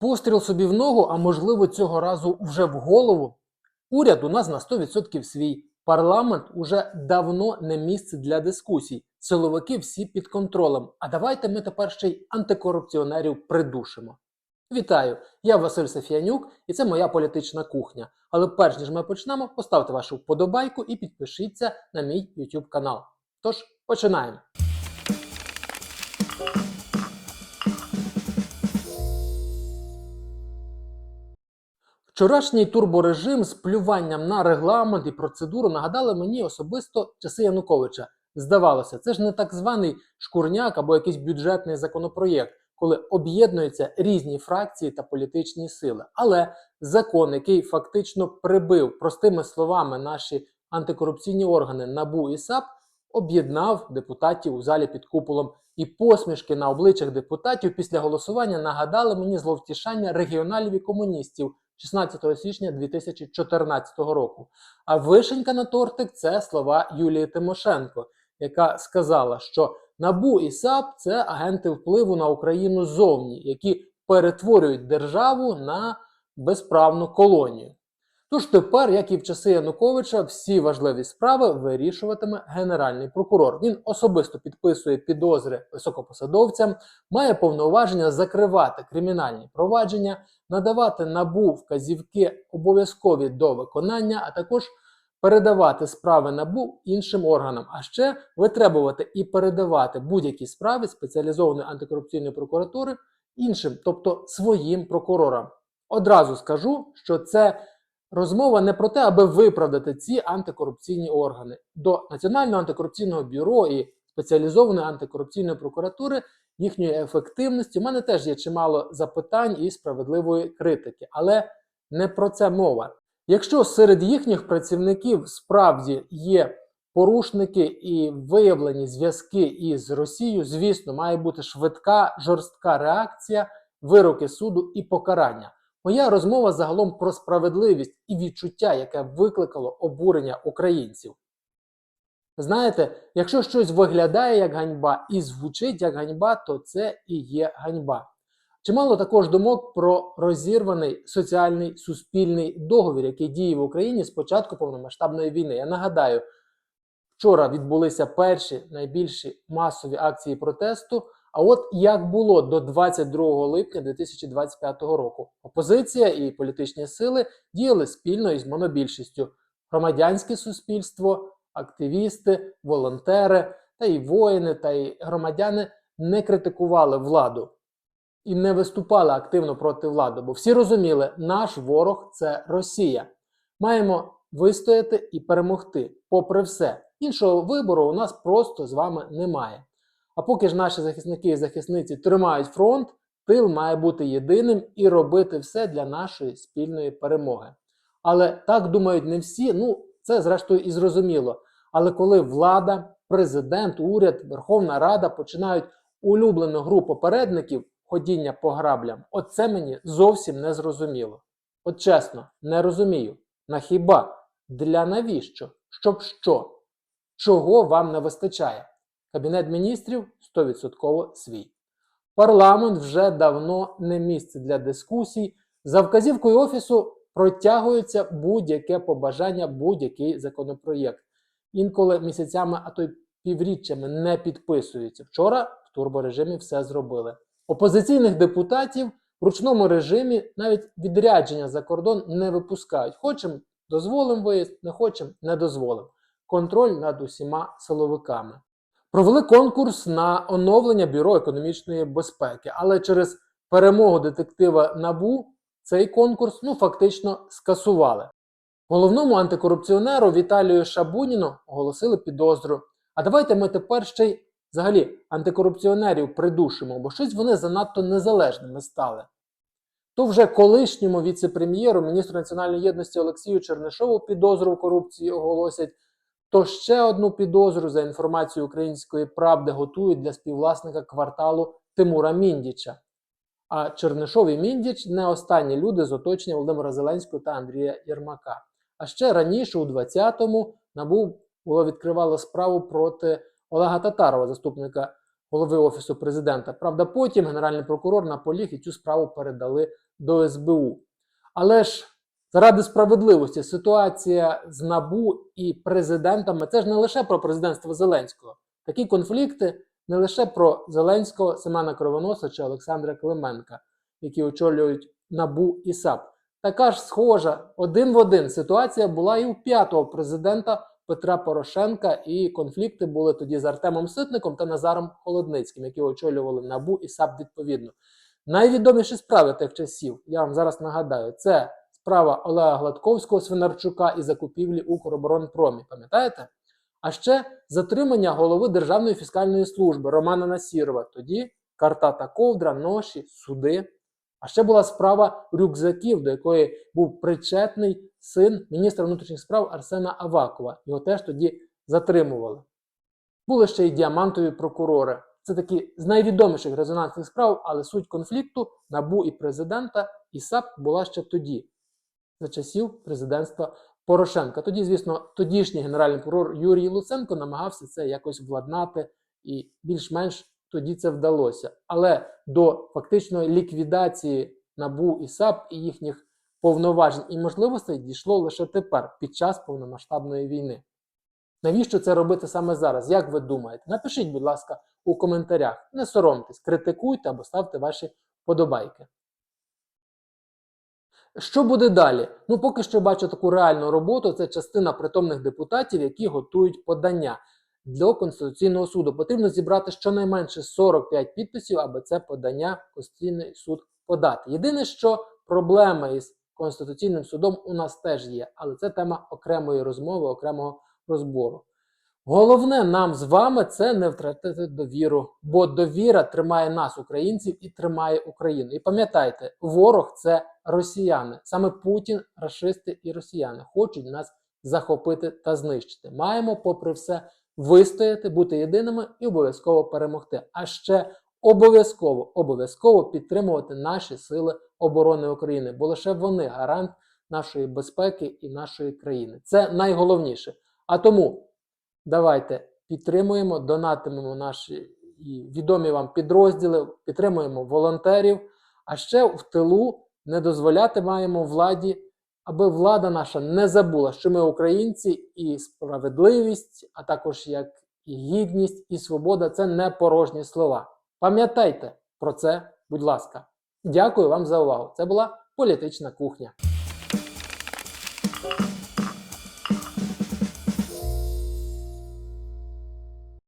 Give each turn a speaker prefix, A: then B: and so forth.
A: Постріл собі в ногу, а можливо цього разу вже в голову. Уряд у нас на 100% свій. Парламент уже давно не місце для дискусій. Силовики всі під контролем. А давайте ми тепер ще й антикорупціонерів придушимо. Вітаю! Я Василь Сафіянюк, і це моя політична кухня. Але перш ніж ми почнемо, поставте вашу вподобайку і підпишіться на мій YouTube канал. Тож починаємо. Вчорашній турборежим з плюванням на регламент і процедуру нагадали мені особисто часи Януковича. Здавалося, це ж не так званий шкурняк або якийсь бюджетний законопроєкт, коли об'єднуються різні фракції та політичні сили. Але закон, який фактично прибив простими словами наші антикорупційні органи НАБУ і САП, об'єднав депутатів у залі під куполом. І посмішки на обличчях депутатів після голосування нагадали мені зловтішання регіоналів і комуністів 16 січня 2014 року. А вишенька на тортик це слова Юлії Тимошенко, яка сказала, що НАБУ і САП це агенти впливу на Україну ззовні, які перетворюють державу на безправну колонію. Тож тепер, як і в часи Януковича, всі важливі справи вирішуватиме генеральний прокурор. Він особисто підписує підозри високопосадовцям, має повноваження закривати кримінальні провадження, надавати набу вказівки обов'язкові до виконання, а також передавати справи набу іншим органам, а ще витребувати і передавати будь-які справи спеціалізованої антикорупційної прокуратури іншим, тобто своїм прокурорам. Одразу скажу, що це. Розмова не про те, аби виправдати ці антикорупційні органи до Національного антикорупційного бюро і спеціалізованої антикорупційної прокуратури їхньої ефективності. У мене теж є чимало запитань і справедливої критики, але не про це мова. Якщо серед їхніх працівників справді є порушники і виявлені зв'язки із Росією, звісно, має бути швидка жорстка реакція, вироки суду і покарання. Моя розмова загалом про справедливість і відчуття, яке викликало обурення українців. Знаєте, якщо щось виглядає як ганьба і звучить як ганьба, то це і є ганьба. Чимало також думок про розірваний соціальний суспільний договір, який діє в Україні з початку повномасштабної війни. Я нагадаю, вчора відбулися перші найбільші масові акції протесту. А от як було до 22 липня 2025 року, опозиція і політичні сили діяли спільно із монобільшістю, громадянське суспільство, активісти, волонтери, та й воїни, та й громадяни не критикували владу і не виступали активно проти влади, бо всі розуміли, наш ворог це Росія. Маємо вистояти і перемогти, попри все. Іншого вибору у нас просто з вами немає. А поки ж наші захисники і захисниці тримають фронт, тил має бути єдиним і робити все для нашої спільної перемоги. Але так думають не всі, ну це зрештою і зрозуміло. Але коли влада, президент, уряд, Верховна Рада починають улюблену гру попередників ходіння по граблям, от це мені зовсім не зрозуміло. От чесно, не розумію. На хіба? Для навіщо? Щоб що? Чого вам не вистачає? Кабінет міністрів 100% свій. Парламент вже давно не місце для дискусій. За вказівкою офісу протягується будь-яке побажання, будь-який законопроєкт. Інколи місяцями, а то й півріччями не підписуються. Вчора в турборежимі все зробили. Опозиційних депутатів в ручному режимі навіть відрядження за кордон не випускають. Хочемо дозволимо виїзд, не хочемо не дозволимо. Контроль над усіма силовиками. Провели конкурс на оновлення Бюро економічної безпеки, але через перемогу детектива Набу цей конкурс ну фактично скасували. Головному антикорупціонеру Віталію Шабуніну оголосили підозру. А давайте ми тепер ще й взагалі антикорупціонерів придушимо, бо щось вони занадто незалежними стали. То вже колишньому віце-прем'єру, міністру національної єдності Олексію Чернишову підозру в корупції оголосять то ще одну підозру за інформацією української правди готують для співвласника кварталу Тимура Міндіча. А Чернишов і Міндіч не останні люди з оточення Володимира Зеленського та Андрія Єрмака. А ще раніше, у 20-му, НАБУ було відкривало справу проти Олега Татарова, заступника голови Офісу президента. Правда, потім генеральний прокурор наполіг і цю справу передали до СБУ. Але ж заради справедливості ситуація з НАБУ і президентами це ж не лише про президентство Зеленського. Такі конфлікти не лише про Зеленського, Семена Кривоноса чи Олександра Клименка, які очолюють НАБУ і САП. Така ж схожа один в один ситуація була і у п'ятого президента Петра Порошенка, і конфлікти були тоді з Артемом Ситником та Назаром Холодницьким, які очолювали НАБУ і САП відповідно. Найвідоміші справи тих часів, я вам зараз нагадаю, це справа Олега Гладковського Свинарчука і закупівлі Укроборонпромі. Пам'ятаєте? А ще затримання голови Державної фіскальної служби Романа Насірова. Тоді карта та ковдра, ноші, суди. А ще була справа рюкзаків, до якої був причетний син міністра внутрішніх справ Арсена Авакова. Його теж тоді затримували. Були ще й діамантові прокурори. Це такі з найвідоміших резонансних справ, але суть конфлікту НАБУ і президента і САП була ще тоді, за часів президентства Порошенка. Тоді, звісно, тодішній генеральний прокурор Юрій Луценко намагався це якось владнати, і більш-менш тоді це вдалося. Але до фактичної ліквідації НАБУ і САП і їхніх повноважень і можливостей дійшло лише тепер, під час повномасштабної війни. Навіщо це робити саме зараз? Як ви думаєте? Напишіть, будь ласка, у коментарях. Не соромтесь, критикуйте або ставте ваші подобайки. Що буде далі? Ну, поки що бачу таку реальну роботу. Це частина притомних депутатів, які готують подання до Конституційного суду. Потрібно зібрати щонайменше 45 підписів, аби це подання Конституційний суд подати. Єдине, що проблема із Конституційним судом у нас теж є, але це тема окремої розмови, окремого розбору. Головне нам з вами це не втратити довіру, бо довіра тримає нас, українців, і тримає Україну. І пам'ятайте, ворог це росіяни. Саме Путін, рашисти і росіяни хочуть нас захопити та знищити. Маємо, попри все, вистояти, бути єдиними і обов'язково перемогти. А ще обов'язково обов'язково підтримувати наші сили оборони України, бо лише вони гарант нашої безпеки і нашої країни. Це найголовніше. А тому. Давайте підтримуємо, донатимемо наші відомі вам підрозділи, підтримуємо волонтерів. А ще в тилу не дозволяти маємо владі, аби влада наша не забула, що ми українці, і справедливість, а також як і гідність, і свобода це не порожні слова. Пам'ятайте про це, будь ласка. Дякую вам за увагу. Це була політична кухня.